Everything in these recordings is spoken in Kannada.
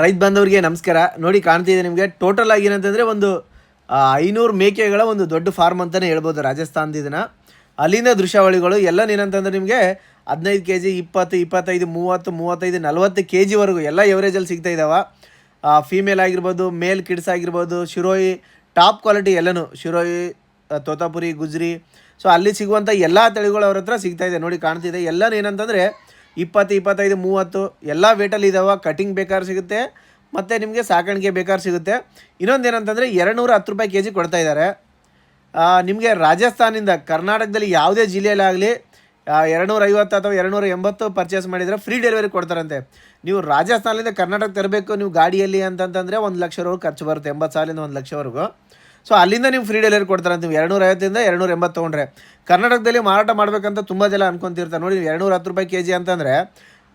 ರೈತ ಬಂದವರಿಗೆ ನಮಸ್ಕಾರ. ನೋಡಿ ಕಾಣ್ತಿದೆ ನಿಮಗೆ. ಟೋಟಲ್ ಆಗಿ ಏನಂತಂದರೆ ಒಂದು ಐನೂರು ಮೇಕೆಗಳ ಒಂದು ದೊಡ್ಡ ಫಾರ್ಮ್ ಅಂತಲೇ ಹೇಳ್ಬೋದು ರಾಜಸ್ಥಾನದ ಅಲ್ಲಿನ ದೃಶ್ಯಾವಳಿಗಳು ಎಲ್ಲ ಏನಂತಂದ್ರೆ ನಿಮಗೆ ಹದಿನೈದು ಕೆ ಜಿ ಇಪ್ಪತ್ತು, ಇಪ್ಪತ್ತೈದು, ಮೂವತ್ತು, ಮೂವತ್ತೈದು, ನಲವತ್ತು ಕೆ ಜಿವರೆಗೂ ಎಲ್ಲ ಎವರೇಜಲ್ಲಿ ಸಿಗ್ತಾ ಇದ್ದಾವೆ ಫೀಮೇಲ್ ಆಗಿರ್ಬೋದು ಮೇಲ್ ಕಿಡ್ಸ್ ಆಗಿರ್ಬೋದು, ಶಿರೋಯಿ ಟಾಪ್ ಕ್ವಾಲಿಟಿ ಎಲ್ಲನೂ. ಶಿರೋಯಿ ತೋತಾಪುರಿ, ಗುಜ್ರಿ. ಸೊ ಅಲ್ಲಿ ಸಿಗುವಂಥ ಎಲ್ಲ ತಳಿಗಳು ಅವ್ರ ಹತ್ರ ಸಿಗ್ತಾ ಇದೆ. ನೋಡಿ ಕಾಣ್ತಿದೆ ಎಲ್ಲನೂ ಏನಂತಂದರೆ ಇಪ್ಪತ್ತು, ಇಪ್ಪತ್ತೈದು, ಮೂವತ್ತು, ಎಲ್ಲ ವೇಟಲ್ಲಿ ಇದಾವೆ. ಕಟಿಂಗ್ ಬೇಕಾದ್ರೆ ಸಿಗುತ್ತೆ. ಮತ್ತು ನಿಮಗೆ ಸಾಕಾಣಿಕೆ ಬೇಕಾದ್ರೆ ಸಿಗುತ್ತೆ. ಇನ್ನೊಂದು ಏನಂತಂದರೆ ಎರಡು ನೂರ ಹತ್ತು ರೂಪಾಯಿ ಕೆ ಜಿ ಕೊಡ್ತಾ ಇದ್ದಾರೆ. ನಿಮಗೆ ರಾಜಸ್ಥಾನಿಂದ ಕರ್ನಾಟಕದಲ್ಲಿ ಯಾವುದೇ ಜಿಲ್ಲೆಯಲ್ಲಾಗಲಿ ಎರಡುನೂರ ಐವತ್ತು ಅಥವಾ ಎರಡುನೂರ ಎಂಬತ್ತು ಪರ್ಚೇಸ್ ಮಾಡಿದರೆ ಫ್ರೀ ಡೆಲಿವರಿ ಕೊಡ್ತಾರಂತೆ. ನೀವು ರಾಜಸ್ಥಾನದಿಂದ ಕರ್ನಾಟಕ ತರಬೇಕು, ನೀವು ಗಾಡಿಯಲ್ಲಿ ಅಂತಂತಂದರೆ ಒಂದು ಲಕ್ಷವರೆಗೂ ಖರ್ಚು ಬರುತ್ತೆ, ಎಂಬತ್ತು ಸಾವಿರದಿಂದ ಒಂದು ಲಕ್ಷವರೆಗೂ. ಸೊ ಅಲ್ಲಿಂದ ನೀವು ಫ್ರೀ ಡೆಲಿವರಿ ಕೊಡ್ತಾರೆ ಅಂತ ನೀವು ಎರಡುನೂರ ಐವತ್ತಿಂದ ಎರಡುನೂರ ಎಂಬತ್ತು ತೊಗೊಂಡ್ರೆ. ಕರ್ನಾಟಕದಲ್ಲಿ ಮಾರಾಟ ಮಾಡಬೇಕಂತ ತುಂಬ ಜನ ಅನ್ಕೊಂತಿರ್ತಾರೆ. ನೋಡಿ ಎರಡುನೂರ ಹತ್ತು ರೂಪಾಯಿ ಕೆ ಜಿ ಅಂತಂದರೆ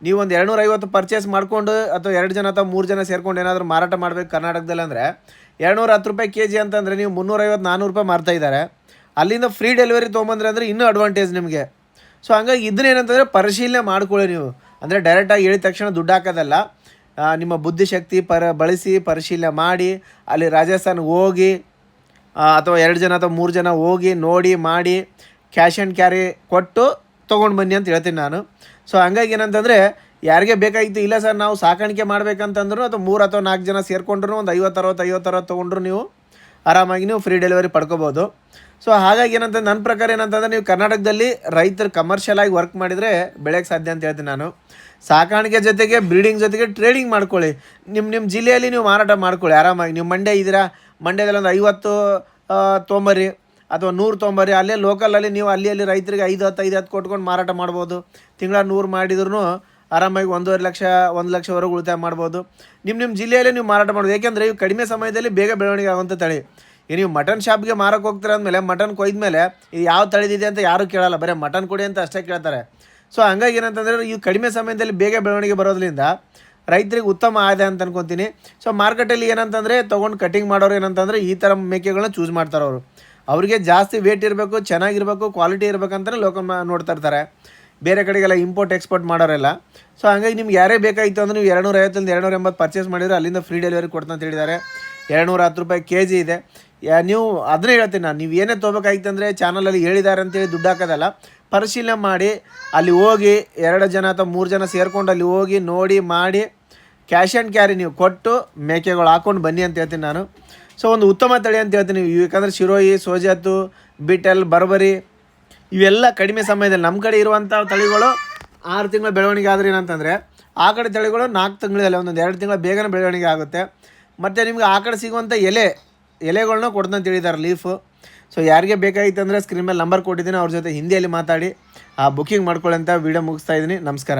ನೀವು ಒಂದು ಎರಡುನೂರ ಐವತ್ತು ಪರ್ಚೇಸ್ ಮಾಡಿಕೊಂಡು ಅಥವಾ ಎರಡು ಜನ ಅಥವಾ ಮೂರು ಜನ ಸೇರ್ಕೊಂಡು ಏನಾದರೂ ಮಾರಾಟ ಮಾಡಬೇಕು ಕರ್ನಾಟಕದಲ್ಲಿ ಅಂದರೆ ಎರಡುನೂರ ಹತ್ತು ರೂಪಾಯಿ ಕೆ ಜಿ ಅಂತಂದರೆ ನೀವು ಮುನ್ನೂರೈವತ್ತು ನಾನ್ನೂರು ರೂಪಾಯಿ ಮಾರ್ತಾ ಇದ್ದಾರೆ. ಅಲ್ಲಿಂದ ಫ್ರೀ ಡೆಲಿವರಿ ತೊಗೊಂಬಂದ್ರೆ ಅಂದರೆ ಇನ್ನೂ ಅಡ್ವಾಂಟೇಜ್ ನಿಮಗೆ. ಸೊ ಹಂಗಾಗಿ ಇದನ್ನ ಏನಂತಂದರೆ ಪರಿಶೀಲನೆ ಮಾಡ್ಕೊಳ್ಳಿ ನೀವು. ಅಂದರೆ ಡೈರೆಕ್ಟಾಗಿ ಹೇಳಿದ ತಕ್ಷಣ ದುಡ್ಡು ಹಾಕೋದಲ್ಲ. ನಿಮ್ಮ ಬುದ್ಧಿಶಕ್ತಿ ಪರ, ಬಳಸಿ ಪರಿಶೀಲನೆ ಮಾಡಿ, ಅಲ್ಲಿ ರಾಜಸ್ಥಾನ್ಗೆ ಹೋಗಿ ಅಥವಾ ಎರಡು ಜನ ಅಥವಾ ಮೂರು ಜನ ಹೋಗಿ ನೋಡಿ, ಮಾಡಿ ಕ್ಯಾಶ್ ಆ್ಯಂಡ್ ಕ್ಯಾರಿ ಕೊಟ್ಟು ತೊಗೊಂಡು ಬನ್ನಿ ಅಂತ ಹೇಳ್ತೀನಿ ನಾನು. ಸೊ ಹಂಗಾಗಿ ಏನಂತಂದರೆ, ಯಾರಿಗೆ ಬೇಕಾಗಿತ್ತು ಇಲ್ಲ ಸರ್, ನಾವು ಸಾಕಾಣಿಕೆ ಮಾಡಬೇಕಂತಂದ್ರು ಅಥವಾ ಮೂರು ಅಥವಾ ನಾಲ್ಕು ಜನ ಸೇರಿಕೊಂಡ್ರು ಒಂದು ಐವತ್ತು, ಅರವತ್ತು ಐವತ್ತು, ಅರವತ್ತು ತೊಗೊಂಡ್ರು ನೀವು ಆರಾಮಾಗಿ ನೀವು ಫ್ರೀ ಡೆಲಿವರಿ ಪಡ್ಕೋಬೋದು. ಸೊ ಹಾಗಾಗಿ ಏನಂತ ನನ್ನ ಪ್ರಕಾರ ಏನಂತಂದರೆ ನೀವು ಕರ್ನಾಟಕದಲ್ಲಿ ರೈತರು ಕಮರ್ಷಿಯಲ್ ಆಗಿ ವರ್ಕ್ ಮಾಡಿದರೆ ಬೆಳೆಯೋಕ್ಕೆ ಸಾಧ್ಯ ಅಂತ ಹೇಳ್ತೀನಿ ನಾನು. ಸಾಕಾಣಿಕೆ ಜೊತೆಗೆ ಬ್ರೀಡಿಂಗ್ ಜೊತೆಗೆ ಟ್ರೇಡಿಂಗ್ ಮಾಡ್ಕೊಳ್ಳಿ. ನಿಮ್ಮ ನಿಮ್ಮ ಜಿಲ್ಲೆಯಲ್ಲಿ ನೀವು ಮಾರಾಟ ಮಾಡ್ಕೊಳ್ಳಿ. ಆರಾಮಾಗಿ, ನೀವು ಮಂಡ್ಯ ಇದ್ದೀರಾ ಮಂಡ್ಯದಲ್ಲಿ ಒಂದು ಐವತ್ತು ತೊಂಬರಿ ಅಥವಾ ನೂರು ತೊಂಬರಿ. ಅಲ್ಲೇ ಲೋಕಲಲ್ಲಿ ನೀವು ಅಲ್ಲಿ ಅಲ್ಲಿ ರೈತರಿಗೆ ಐದು ಹತ್ತು ಐದು ಹತ್ತು ಕೊಟ್ಕೊಂಡು ಮಾರಾಟ ಮಾಡ್ಬೋದು. ತಿಂಗಳ ನೂರು ಮಾಡಿದ್ರು ಆರಾಮಾಗಿ ಒಂದೂವರೆ ಲಕ್ಷ, ಒಂದು ಲಕ್ಷವರೆಗೂ ಉಳಿತಾಯ ಮಾಡ್ಬೋದು. ನಿಮ್ಮ ನಿಮ್ಮ ಜಿಲ್ಲೆಯಲ್ಲಿ ನೀವು ಮಾರಾಟ ಮಾಡ್ಬೋದು. ಏಕೆಂದರೆ ಇವು ಕಡಿಮೆ ಸಮಯದಲ್ಲಿ ಬೇಗ ಬೆಳವಣಿಗೆ ಆಗುವಂಥ ತಳಿ. ಈಗ ನೀವು ಮಟನ್ ಶಾಪ್ಗೆ ಮಾರಕ್ಕೆ ಹೋಗ್ತೀರ ಅಂದಮೇಲೆ ಮಟನ್ ಕೊಯ್ದ್ಮೇಲೆ ಇದು ಯಾವ ತಳಿದಿದೆ ಅಂತ ಯಾರೂ ಕೇಳಲ್ಲ. ಬರೀ ಮಟನ್ ಕೊಡಿ ಅಂತ ಅಷ್ಟೇ ಕೇಳ್ತಾರೆ. ಸೊ ಹಂಗಾಗಿ ಏನಂತಂದರೆ, ಇವು ಕಡಿಮೆ ಸಮಯದಲ್ಲಿ ಬೇಗ ಬೆಳವಣಿಗೆ ಬರೋದ್ರಿಂದ ರೈತರಿಗೆ ಉತ್ತಮ ಆದಾಯ ಅಂತ ಅನ್ಕೊತೀನಿ. ಸೊ ಮಾರ್ಕೆಟಲ್ಲಿ ಏನಂತಂದರೆ ತೊಗೊಂಡು ಕಟಿಂಗ್ ಮಾಡೋರು ಏನಂತಂದರೆ ಈ ಥರ ಮೇಕೆಗಳನ್ನ ಚೂಸ್ ಮಾಡ್ತಾರೆ ಅವರು. ಅವರಿಗೆ ಜಾಸ್ತಿ ವೇಟ್ ಇರಬೇಕು, ಚೆನ್ನಾಗಿರಬೇಕು ಕ್ವಾಲಿಟಿ ಇರಬೇಕಂತಲೇ ಲೋಕ ನೋಡ್ತಾ ಇರ್ತಾರೆ. ಬೇರೆ ಕಡೆಗೆಲ್ಲ ಇಂಪೋರ್ಟ್ ಎಕ್ಸ್ಪೋರ್ಟ್ ಮಾಡೋರೆಲ್ಲ. ಸೊ ಹಂಗಾಗಿ ನಿಮ್ಗೆ ಯಾರೇ ಬೇಕಾಗಿತ್ತು ಅಂದ್ರೆ ನೀವು ಎರಡುನೂರ ಎರಡು ಎರಡುನೂರ ಎಂಬತ್ತು ಪರ್ಚೇಸ್ ಮಾಡಿದರೆ ಅಲ್ಲಿಂದ ಫ್ರೀ ಡೆಲಿವರಿ ಕೊಡ್ತಾ ಅಂತ ಹೇಳಿದ್ದಾರೆ. ಎರಡುನೂರ ಹತ್ತು ರೂಪಾಯಿ ಕೆ ಜಿ ಇದೆ ನೀವು ಅದನ್ನೇ ಹೇಳ್ತೀನಿ ನಾನು. ನೀವು ಏನೇ ತೊಗೋಬೇಕಾಗಿತ್ತು ಅಂದರೆ ಚಾನಲಲ್ಲಿ ಹೇಳಿದ್ದಾರೆ ಅಂತೇಳಿ ದುಡ್ಡು ಹಾಕೋದಲ್ಲ. ಪರಿಶೀಲನೆ ಮಾಡಿ, ಅಲ್ಲಿ ಹೋಗಿ ಎರಡು ಜನ ಅಥವಾ ಮೂರು ಜನ ಸೇರ್ಕೊಂಡು ಅಲ್ಲಿ ಹೋಗಿ ನೋಡಿ, ಮಾಡಿ ಕ್ಯಾಶ್ ಆ್ಯಂಡ್ ಕ್ಯಾರಿ ನೀವು ಕೊಟ್ಟು ಮೇಕೆಗಳು ಹಾಕೊಂಡು ಬನ್ನಿ ಅಂತ ಹೇಳ್ತೀನಿ ನಾನು. ಸೊ ಒಂದು ಉತ್ತಮ ತಳಿ ಅಂತ ಹೇಳ್ತೀನಿ. ಯಾಕಂದರೆ ಶಿರೋಯಿ, ಸೋಜಾತು, ಬಿಟಲ್, ಬರ್ಬರಿ, ಇವೆಲ್ಲ ಕಡಿಮೆ ಸಮಯದಲ್ಲಿ ನಮ್ಮ ಕಡೆ ಇರುವಂಥ ತಳಿಗಳು ಆರು ತಿಂಗಳ ಬೆಳವಣಿಗೆ ಆದ್ರೆ ಏನಂತಂದರೆ, ಆ ಕಡೆ ತಳಿಗಳು ನಾಲ್ಕು ತಿಂಗಳಲ್ಲಿ, ಒಂದೊಂದು ಎರಡು ತಿಂಗಳ ಬೇಗನೆ ಬೆಳವಣಿಗೆ ಆಗುತ್ತೆ. ಮತ್ತು ನಿಮ್ಗೆ ಆ ಕಡೆ ಸಿಗುವಂಥ ಎಲೆ ಎಲೆಗಳನ್ನ ಕೊಡ್ತಾನೆ ತಿಳಿದಾರೆ ಲೀಫು ಸೊ ಯಾರಿಗೆ ಬೇಕಾಗಿತ್ತು ಅಂದರೆ ಸ್ಕ್ರೀನ್ ಮೇಲೆ ನಂಬರ್ ಕೊಟ್ಟಿದ್ದೀನಿ. ಅವ್ರ ಜೊತೆ ಹಿಂದಿಯಲ್ಲಿ ಮಾತಾಡಿ, ಆ ಬುಕ್ಕಿಂಗ್ ಮಾಡ್ಕೊಳ್ಳಿ ಅಂತ ವೀಡಿಯೋ ಮುಗಿಸ್ತಾ ಇದ್ದೀನಿ. ನಮಸ್ಕಾರ.